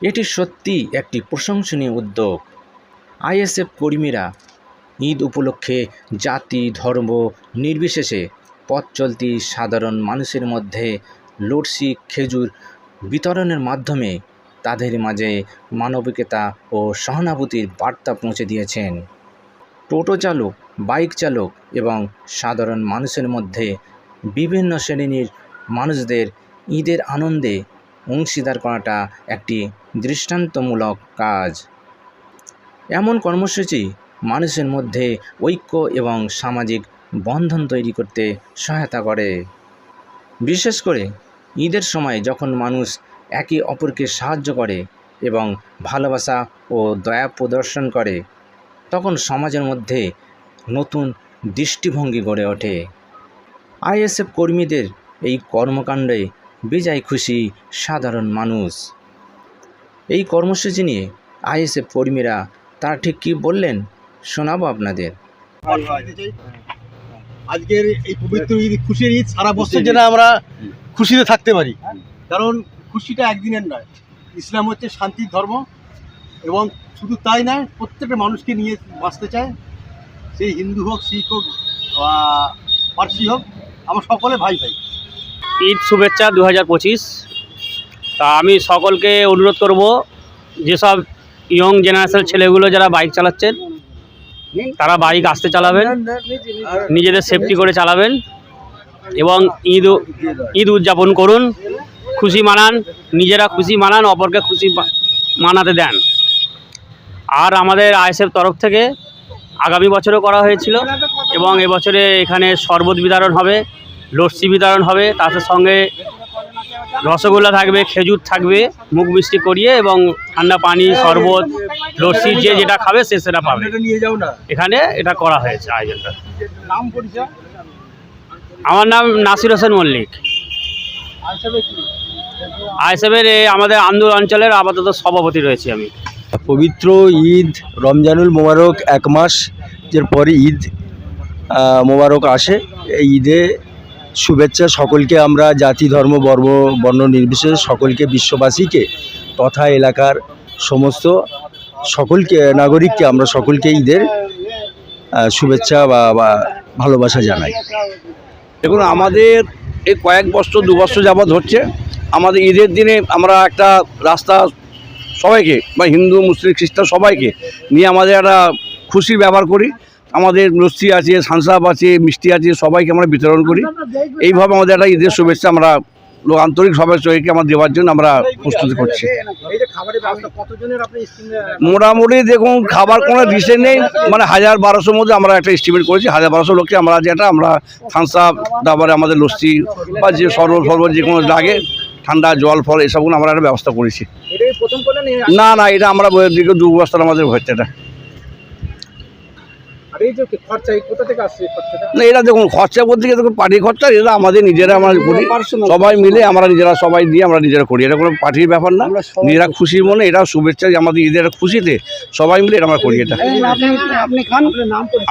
এটি সত্যি একটি প্রশংসনীয় উদ্যোগ। আইএসএফ কর্মীরা ঈদ উপলক্ষে জাতি, ধর্ম নির্বিশেষে পথ চলতি সাধারণ মানুষের মধ্যে লস্যি খেজুর বিতরণের মাধ্যমে তাদের মাঝে মানবিকতা ও সহানুভূতির বার্তা পৌঁছে দিয়েছেন। টোটো চালক, বাইক চালক এবং সাধারণ মানুষের মধ্যে বিভিন্ন শ্রেণির মানুষদের ঈদের আনন্দে অংশীদার করাটা একটি দৃষ্টান্তমূলক কাজ। এমন কর্মসূচি মানুষের মধ্যে ঐক্য এবং সামাজিক বন্ধন তৈরি করতে সহায়তা করে। বিশেষ করে ঈদের সময় যখন মানুষ একে অপরকে সাহায্য করে এবং ভালোবাসা ও দয়া প্রদর্শন করে, তখন সমাজের মধ্যে নতুন দৃষ্টিভঙ্গি গড়ে ওঠে। আইএসএফ কর্মীদের এই কর্মকাণ্ডে বেজায় খুশি সাধারণ মানুষ। এই কর্মসূচি নিয়ে আইএসএফ কর্মীরা তারা ঠিক কী বললেন শোনাবো আপনাদের। আজকের এই পবিত্র ঈদ খুশির ঈদ সারা বছর যেন আমরা খুশিতে থাকতে পারি। কারণ খুশিটা একদিনের নয়। ইসলাম হচ্ছে শান্তির ধর্ম এবং শুধু তাই নয় প্রত্যেকটা মানুষকে নিয়ে বাঁচতে চায়। সেই হিন্দু হোক শিখ হোক বা পার্সি হোক আমরা সকলে ভাই ভাই ঈদ শুভেচ্ছা দু হাজার পঁচিশ। তা আমি সকলকে অনুরোধ করব, যেসব ইয়ং জেনারেশন ছেলেগুলো যারা বাইক চালাচ্ছেন, তারা বাইক আসতে চালাবেন, নিজেদের সেফটি করে চালাবেন, এবং ঈদ ঈদ উদযাপন করুন, খুশি মানান, নিজেরা খুশি মানান, অপরকে খুশি মানাতে দেন। আর আমাদের আইএসএফ তরফ থেকে আগামী বছরও করা হয়েছিল, এবং এবছরে এখানে শরবত বিতরণ হবে। লস্যি বিতরণ হবে তার সঙ্গে রসগোল্লা থাকবে খেজুর থাকবে মুখ মিষ্টি করিয়ে এবং ঠান্ডা পানি শরবত লস্যি যে যেটা খাবে সে সেটা পাবে। নিয়ে যাও না। এখানে এটা করা হয়েছে আয়োজনটা। আমার নাম নাসির হোসেন মল্লিক। আইসাবে কি? আমাদের আন্দোলন অঞ্চলের আপাতত সভাপতি রয়েছি আমি। পবিত্র ঈদ রমজানুল মোবারক এক মাস এর পরে ঈদ মোবারক আসে এই ঈদে শুভেচ্ছা সকলকে আমরা জাতি, ধর্ম বর্ণ বর্ণ নির্বিশেষে সকলকে বিশ্ববাসীকে তথা এলাকার সমস্ত সকলকে, নাগরিককে আমরা সকলকে ঈদের শুভেচ্ছা বা বা ভালোবাসা জানাই। দেখুন, আমাদের এই কয়েক বছর, দু বছর যাবৎ হচ্ছে। আমাদের ঈদের দিনে আমরা একটা রাস্তা সবাইকে, বা হিন্দু, মুসলিম, খ্রিস্টান সবাইকে নিয়ে আমাদের একটা খুশির ব্যবহার করি। আমাদের লস্যি আছে সানসাপ আছে মিষ্টি আছে সবাইকে আমরা বিতরণ করি। এইভাবে আমাদের একটা ঈদের শুভেচ্ছা আমরা লোক আন্তরিক সবাই সবাইকে আমরা দেওয়ার জন্য আমরা প্রস্তুতি করছি। মোটামুটি দেখুন খাবার কোনো বিষয় নেই মানে হাজার বারোশোর মধ্যে আমরা একটা এস্টিমেট করেছি হাজার বারোশো লোককে আমরা যেটা আমরা থানসাপ তারপরে আমাদের লস্যি বা যে সরবত ফরবত যে কোনো লাগে ঠান্ডা জল ফল এসবগুলো আমরা একটা ব্যবস্থা করেছি। না না এটা আমরা দিকে দু বস্তার আমাদের হচ্ছে এটা। আর এই যে খরচা কোথা থেকে আসছে খরচাটা? না এটা দেখুন খরচা বলতে গিয়ে দেখুন পার্টি খরচা এটা আমাদের নিজেরা আমরা করি। সবাই মিলে আমরা নিজেরা সবাই দিয়ে আমরা নিজেরা করি। এটা কোনো পার্টির ব্যাপার না। নিজেরা খুশি মনে এটা শুভেচ্ছা যে আমাদের ঈদের খুশিতে সবাই মিলে এটা আমরা করি এটা।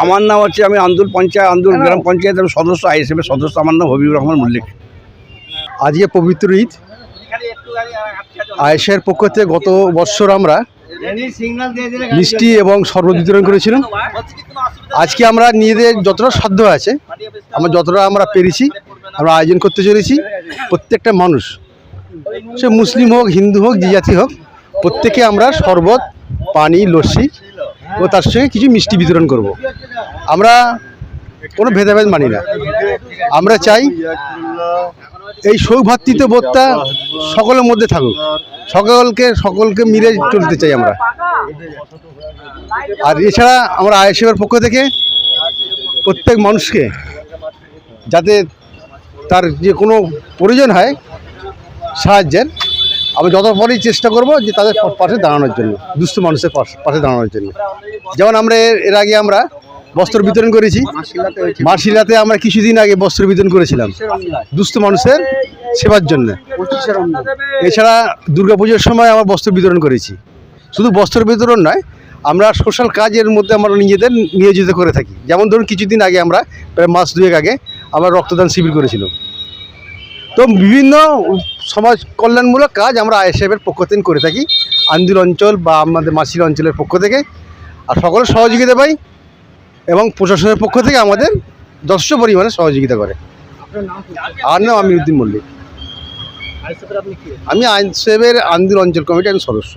আমার নাম হচ্ছে আমি আন্দুল পঞ্চায়েত আন্দুল গ্রাম পঞ্চায়েতের সদস্য আইএসএফের সদস্য। আমার নাম হবিবুর রহমান মল্লিক। আজকে পবিত্র ঈদ। আয়েশের পক্ষ থেকে গত বৎসর আমরা মিষ্টি এবং শরবত বিতরণ করেছিলাম। আজকে আমরা নিজেদের যতটা সাধ্য আছে আমরা যতটা আমরা পেরেছি আমরা আয়োজন করতে চলেছি প্রত্যেকটা মানুষ সে মুসলিম হোক হিন্দু হোক যে জাতি হোক প্রত্যেকে আমরা শরবত পানি লস্যি ও তার সঙ্গে কিছু মিষ্টি বিতরণ করব। আমরা কোনো ভেদাভেদ মানি না। আমরা চাই এই সৌভাতৃত্ব বোধটা সকলের মধ্যে থাকুক। সকলকে সকলকে মিলে চলতে চাই আমরা। আর এছাড়া আমরা আইএসএফের পক্ষ থেকে প্রত্যেক মানুষকে যাতে তার যে কোনো প্রয়োজন হয় সাহায্যের, আমি যত পরেই চেষ্টা করব যে তাদের পাশে দাঁড়ানোর জন্য, দুস্থ মানুষের পাশ- দাঁড়ানোর জন্য। যেমন আমরা এর আগে আমরা বস্ত্র বিতরণ করেছি। মার্শিলাতে আমরা কিছুদিন আগে বস্ত্র বিতরণ করেছিলাম। দুস্থ মানুষের সেবার জন্য। এছাড়া দুর্গাপুজোর সময় আমরা বস্ত্র বিতরণ করেছি। শুধু বস্ত্র বিতরণ নয়, আমরা সোশ্যাল কাজের মধ্যে আমরা নিজেদের নিয়োজিত করে থাকি। যেমন ধরুন, কিছুদিন আগে আমরা প্রায় মাস দুয়েক আগে আমরা রক্তদান শিবির করেছিলাম। তো বিভিন্ন সমাজ কল্যাণমূলক কাজ আমরা আইএসএফের পক্ষ থেকে করে থাকি। আন্দির অঞ্চল বা আমাদের মাসির অঞ্চলের পক্ষ থেকে। আর সকলের সহযোগিতা পাই। এবং প্রশাসনের পক্ষ থেকে আমাদের যথেষ্ট পরিমাণে সহযোগিতা করে। আর নাম আমিরুদ্দিন মল্লিক। আমি আইনসেবের আন্দোলন আন্দির অঞ্চল কমিটির আমি সদস্য।